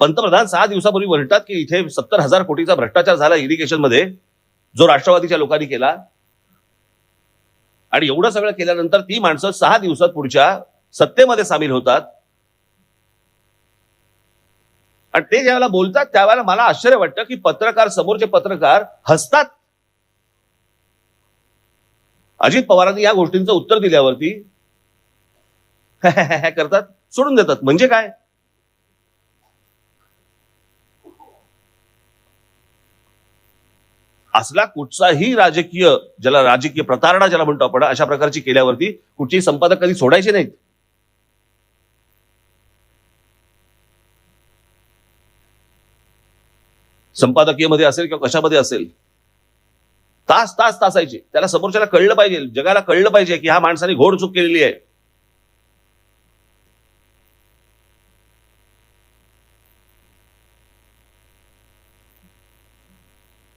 पंतप्रधान सहा दिवसापूर्वी म्हणतात की इथे सत्तर हजार कोटीचा भ्रष्टाचार झाला इरिगेशनमध्ये जो राष्ट्रवादीच्या लोकांनी केला. आणि एवढं सगळं केल्यानंतर ती माणसं सहा दिवसात पुढच्या सत्तेमध्ये सामील होतात. आणि ते ज्यावेळेला बोलतात त्यावेळेला मला आश्चर्य वाटतं की पत्रकार समोरचे पत्रकार हसतात. अजित पवारांनी या गोष्टींचं उत्तर दिल्यावरती करतात सोडून देतात. म्हणजे काय? असला कुठचाही राजकीय ज्याला राजकीय प्रतारणा ज्याला म्हणतो आपण अशा प्रकारची केल्यावरती कुठचेही संपादक कधी सोडायचे नाहीत. संपादकीयमध्ये असेल किंवा कशामध्ये असेल. तास तास तासायचे. त्याला समोरच्याला कळलं पाहिजे जगाला कळलं पाहिजे की ह्या माणसाने घोड चूक केलेली आहे.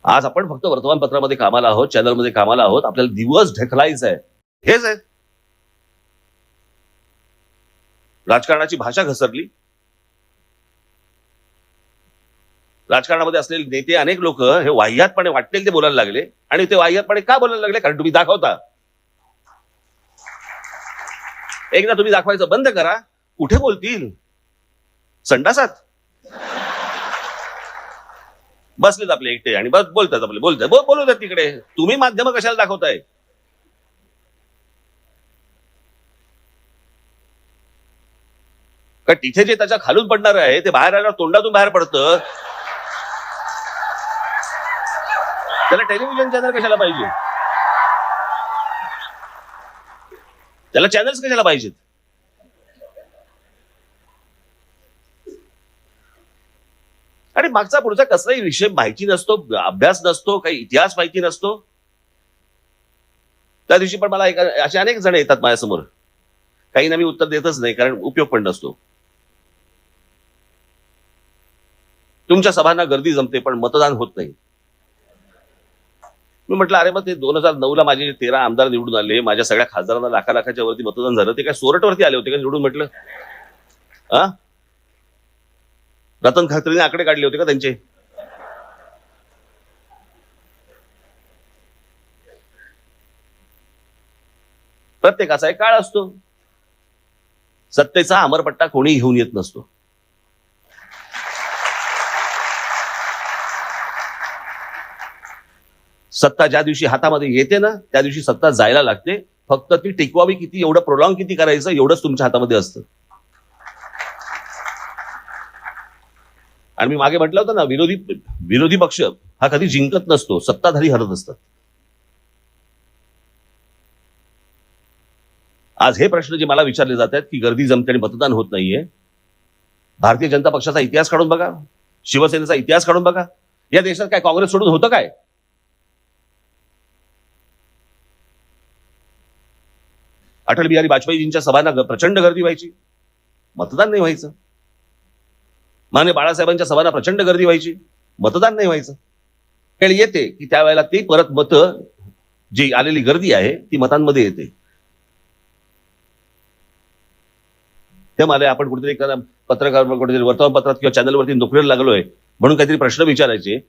आज आपण फक्त वर्तमानपत्रामध्ये कामाला आहोत चॅनलमध्ये कामाला आहोत. आपल्याला दिवस ढकलायचं आहे. हेच आहे. राजकारणाची भाषा घसरली. राजकारणामध्ये असलेले नेते अनेक लोक हे वाह्यातपणे वाटेल ते बोलायला लागले. आणि ते वाह्यातपणे का बोलायला लागले? कारण तुम्ही दाखवता. एकदा तुम्ही दाखवायचं बंद करा. कुठे बोलतील? संडासात. बसलेत आपले एकटे आणि बस बोलतात आपले. बोलतात. बोल तिकडे. तुम्ही माध्यम कशाला दाखवताय? का तिथे जे त्याच्या खालून पडणार आहे ते बाहेर आल्यावर तोंडातून बाहेर पडतं? त्याला टेलिव्हिजन चॅनल कशाला पाहिजे? त्याला चॅनल्स कशाला पाहिजेत? आणि मागचा पुढचा कसलाही विषय माहिती नसतो अभ्यास नसतो काही इतिहास माहिती नसतो. त्या दिवशी पण मला एका असे अनेक जण येतात माझ्यासमोर. काही मी उत्तर देतच नाही कारण उपयोग पण नसतो. तुमच्या सभांना गर्दी जमते पण मतदान होत नाही. मी म्हटलं अरे मग ते दोन हजार नऊ ला माझे तेरा आमदार निवडून आले माझ्या सगळ्या खासदारांना लाखा लाखाच्या वरती मतदान झालं ते काय सोरटवरती आले होते का निवडून? म्हटलं. हा रतन खत्रीने आकडे काढले होते का त्यांचे? प्रत्येकाचा एक काळ असतो. सत्तेचा अमरपट्टा कोणी घेऊन येत नसतो. सत्ता ज्या दिवशी हातामध्ये येते ना त्या दिवशी सत्ता जायला लागते. फक्त ती टिकवावी किती एवढं प्रोलॉंग किती करायचं एवढंच तुमच्या हातामध्ये असतं. आणि मी मागे म्हटलं होतं ना विरोधी विरोधी पक्ष हा कधी जिंकत नसतो सत्ताधारी हरत असतात. आज हे प्रश्न जे मला विचारले जात आहेत की गर्दी जमते आणि मतदान होत नाहीये भारतीय जनता पक्षाचा इतिहास काढून बघा शिवसेनेचा इतिहास काढून बघा. या देशात काय काँग्रेस सोडून होतं काय? अटल बिहारी वाजपेयीजींच्या सभांना प्रचंड गर्दी व्हायची. मतदान नाही व्हायचं. माने बाळासाहेबांच्या सभांना प्रचंड गर्दी व्हायची. मतदान नाही व्हायचं. वेळ येते की त्यावेळेला ती परत मतं जी आलेली गर्दी आहे ती मतांमध्ये येते. ते मला आपण कुठेतरी पत्रकार कुठेतरी वर्तमानपत्रात किंवा चॅनलवरती नोकरीला लागलोय म्हणून काहीतरी प्रश्न विचारायचे.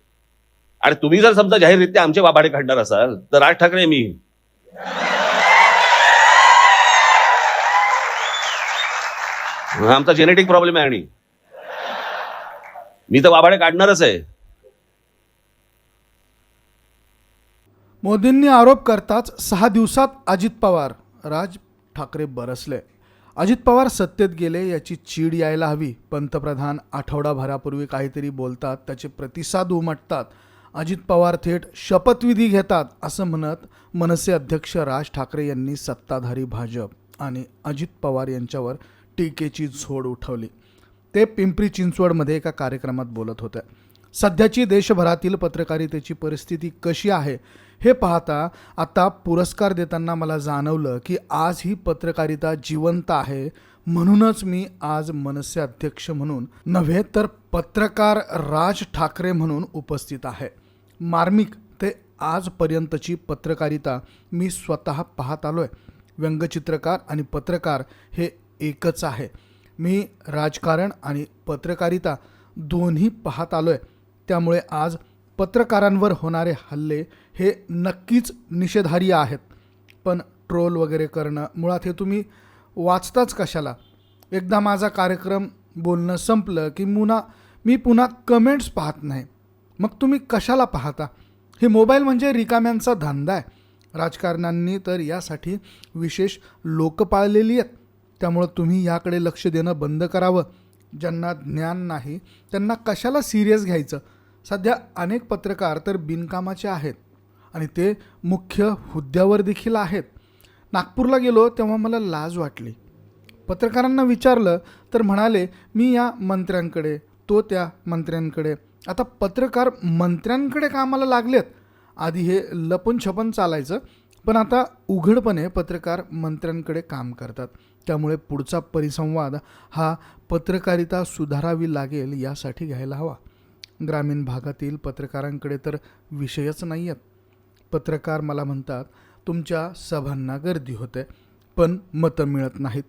आणि तुम्ही जर समजा जाहीररित्या आमचे वाभाडे काढणार असाल तर राज ठाकरे मी. आमचा जेनेटिक प्रॉब्लेम आहे आणि. मी तर वाभाडे काढणारच आहे. मोदींनी आरोप करताच सहा दिवसात अजित पवार राज ठाकरे बरसले. अजित पवार सत्तेत गेले याची चीड यायला हवी. पंतप्रधान आठवडाभरापूर्वी काहीतरी बोलतात त्याचे प्रतिसाद उमटतात. अजित पवार थेट शपथविधी घेतात असं म्हणत मनसे अध्यक्ष राज ठाकरे यांनी सत्ताधारी भाजप आणि अजित पवार यांच्यावर टीकेची झोड उठवली. ते पिंपरी चिंचवडमध्ये एका कार्यक्रमात बोलत होते. सध्याची देशभरातील पत्रकारितेची परिस्थिती कशी आहे हे पाहता आता पुरस्कार देताना मला जाणवलं की आज ही पत्रकारिता जिवंत आहे म्हणूनच मी आज मनसे अध्यक्ष म्हणून नव्हे तर पत्रकार राज ठाकरे म्हणून उपस्थित आहे. मार्मिक ते आजपर्यंतची पत्रकारिता मी स्वतः पाहत आलो आहे व्यंगचित्रकार आणि पत्रकार हे एकच आहे. मी राजकारण आणि पत्रकारिता दोन्ही पाहत आलोय. त्यामुळे आज पत्रकारांवर होणारे हल्ले हे नक्कीच निषेधार्य आहेत. पण ट्रोल वगैरे करणं मुळात हे तुम्ही वाचताच कशाला? एकदा माझा कार्यक्रम बोलणं संपलं की मुना मी पुन्हा कमेंट्स पाहत नाही. मग तुम्ही कशाला पाहता? हे मोबाईल म्हणजे रिकाम्यांचा धंदा आहे. राजकारण्यांनी तर यासाठी विशेष लोक पाळलेली आहेत. त्यामुळं तुम्ही याकडे लक्ष देणं बंद करावं. ज्यांना ज्ञान नाही त्यांना कशाला सिरियस घ्यायचं? सध्या अनेक पत्रकार तर बिनकामाचे आहेत आणि ते मुख्य हुद्द्यावर देखील आहेत. नागपूरला गेलो तेव्हा मला लाज वाटली. पत्रकारांना विचारलं तर म्हणाले मी या मंत्र्यांकडे तो त्या मंत्र्यांकडे. आता पत्रकार मंत्र्यांकडे कामाला लागलेत. आधी हे लपून छपून चालायचं पण आता उघडपणे पत्रकार मंत्र्यांकडे काम करतात. त्यामुळे पुढचा परिसंवाद हा पत्रकारिता सुधारावी लागेल यासाठी घ्यायला हवा. ग्रामीण भागातील पत्रकारांकडे तर विषयच नाही आहेत पत्रकार मला म्हणतात तुमच्या सभांना गर्दी होते पण मतं मिळत नाहीत.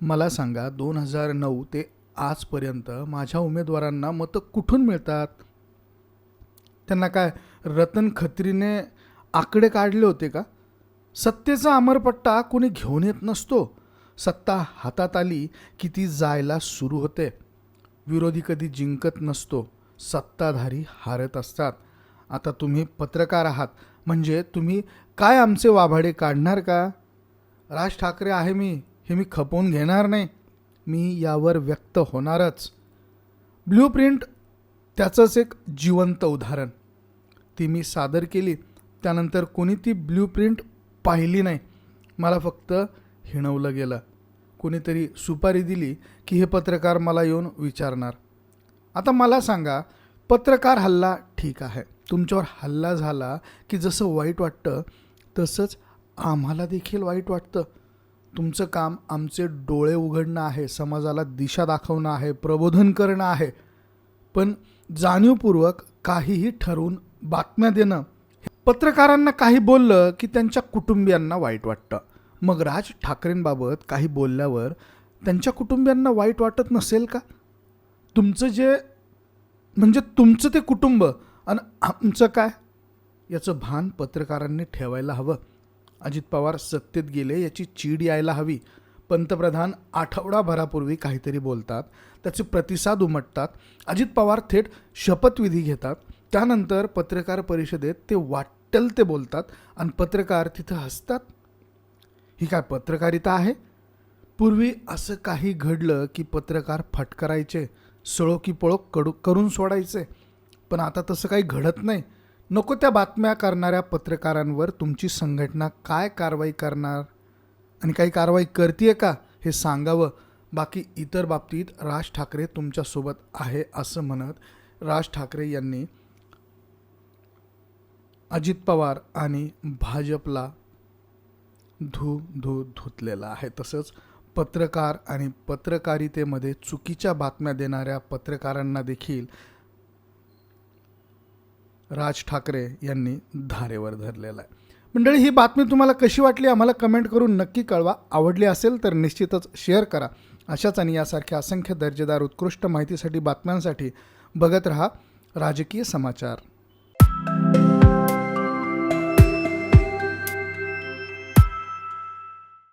मला सांगा दोन हजार नऊ ते आजपर्यंत माझ्या उमेदवारांना मतं कुठून मिळतात? त्यांना काय रतन खत्रीने आकडे काढले होते का? सत्तेचा अमरपट्टा कोणी घेऊन येत नसतो. सत्ता हातात आली की ती जायला सुरू होते. विरोधी कधी जिंकत नसतो. सत्ताधारी हारत असतात. आता तुम्ही पत्रकार आहात. म्हणजे तुम्ही काय आमचे वाभाडे काढणार का? राज ठाकरे आहे मी. हे मी खपवून घेणार नाही. मी यावर व्यक्त होणारच. ब्ल्यू प्रिंट त्याचंच एक जिवंत उदाहरण. ती मी सादर केली. त्यानंतर कोणी ती ब्ल्यू प्रिंट पाहिली नाही. मला फक्त हिणवलं गेलं. कुणीतरी सुपारी दिली की हे पत्रकार मला येऊन विचारणार. आता मला सांगा पत्रकार हल्ला ठीक आहे. तुमच्यावर हल्ला झाला की जसं वाईट वाटतं तसंच आम्हाला देखील वाईट वाटतं. तुमचं काम आमचे डोळे उघडणं आहे समाजाला दिशा दाखवणं आहे प्रबोधन करणं आहे. पण जाणीवपूर्वक काहीही ठरवून बातम्या देणं पत्रकारांना काही बोललं की त्यांच्या कुटुंबियांना वाईट वाटतं. मग राज ठाकरेंबाबत काही बोलल्यावर त्यांच्या कुटुंबियांना वाईट वाटत नसेल का? तुमचं जे म्हणजे तुमचं ते कुटुंब आणि आमचं काय? याचं भान पत्रकारांनी ठेवायला हवं. अजित पवार सत्तेत गेले याची चीड यायला हवी. पंतप्रधान आठवडाभरापूर्वी काहीतरी बोलतात त्याचे प्रतिसाद उमटतात. अजित पवार थेट शपथविधी घेतात. त्यानंतर पत्रकार परिषदेत ते वाटेल ते बोलतात आणि पत्रकार तिथं हसतात. ही काय पत्रकारिता आहे? पूर्वी असं काही घडलं की पत्रकार फटकारायचे सळो की पळो कडू करून सोडायचे. पण आता तसं काही घडत नाही. नको त्या बातम्या करणाऱ्या पत्रकारांवर तुमची संघटना काय कारवाई करणार? आणि काही कारवाई करते का? हे सांगावं. बाकी इतर बाबतीत राज ठाकरे तुमच्यासोबत आहे असं म्हणत राज ठाकरे यांनी अजित पवार आणि भाजपला धू धू धुतलेला आहे. तसंच पत्रकार आणि पत्रकारितेमध्ये चुकीच्या बातम्या देणाऱ्या पत्रकारांना देखील राज ठाकरे यांनी धारेवर धरलेला आहे. मंडळी ही बातमी तुम्हाला कशी वाटली आम्हाला कमेंट करून नक्की कळवा. आवडली असेल तर निश्चितच शेअर करा. अशाच आणि यासारख्या असंख्य दर्जेदार उत्कृष्ट माहितीसाठी बातम्यांसाठी बघत रहा राजकीय समाचार.